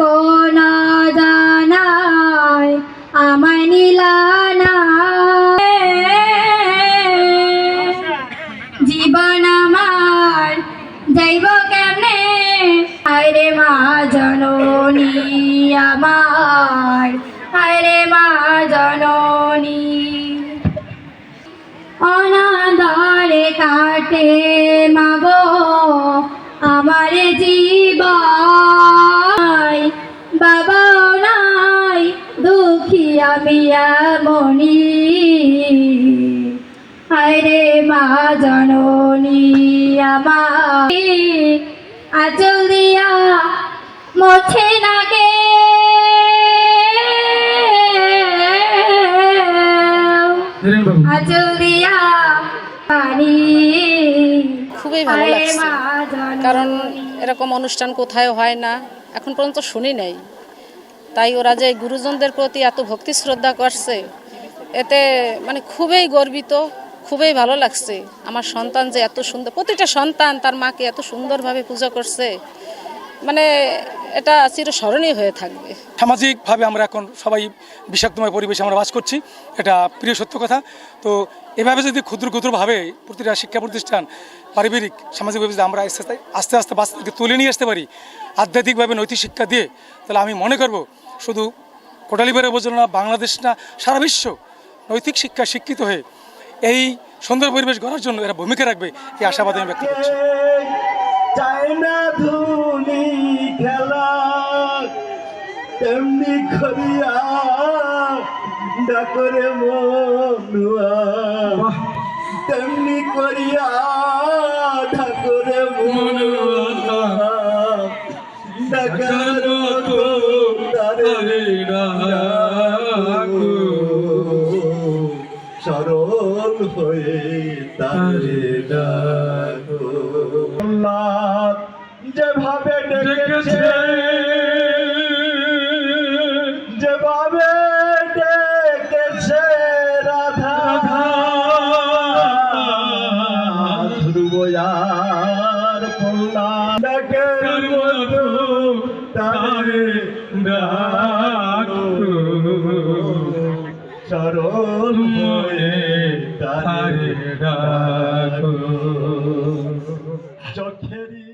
কোন জানায় আমায় নিলানা। জীবন আমার, যাইব কেমনে? আরে মা জননী আমার আরে মা জননী। অনাদরে কাটে মাগো, আমার জীবন আমি মনি হায়রে মা জননী আমার আচল দিয়া মোছে নাগে। আচল দিয়া পানি। খুবই ভালো লাগছে। কারণ এরকম অনুষ্ঠান কোথায় হয় না। এখন পর্যন্ত শুনি নাই। তাই ওরা যে গুরুজনদের প্রতি এত ভক্তি শ্রদ্ধা করছে, এতে মানে খুবই গর্বিত, খুবই ভালো লাগছে। আমার সন্তান যে এত সুন্দর, প্রতিটা সন্তান তার মাকে এত সুন্দরভাবে পূজা করছে। মানে এটা চিরস্মরণীয় হয়ে থাকবে। সামাজিকভাবে আমরা এখন সবাই বিষাক্তময় পরিবেশে আমরা বাস করছি এটা প্রিয় সত্য কথা। তো এভাবে যদি ক্ষুদ্র ক্ষুদ্রভাবে প্রতিটা শিক্ষা প্রতিষ্ঠান পারিবারিক সামাজিকভাবে যদি আমরা আস্তে আস্তে- আস্তে আস্তে বাচ্চাদেরকে তুলে নিয়ে আসতে পারি আধ্যাত্মিকভাবে নৈতিক শিক্ষা দিয়ে তাহলে আমি মনে করব শুধু কোটালিবারে বোঝানো না বাংলাদেশ না সারা বিশ্ব নৈতিক শিক্ষা শিক্ষিত হয়ে এই সুন্দর পরিবেশ গড়ার জন্য এরা ভূমিকা রাখবে এই আশাবাদ আমি ব্যক্ত করছি। করিয়া ডাকরে মনুয়া। তেমনি করিয়া ঠাকুরে মনুয়া। ডাকার মতো তারে। সরল হয়ে তারে ডাকো। আল্লাহ যেভাবে ডেকেছে দয়ার পোলাকের মতো তারে ডাকো। চরণ ময়ে তারে ডাকো। চোখেরি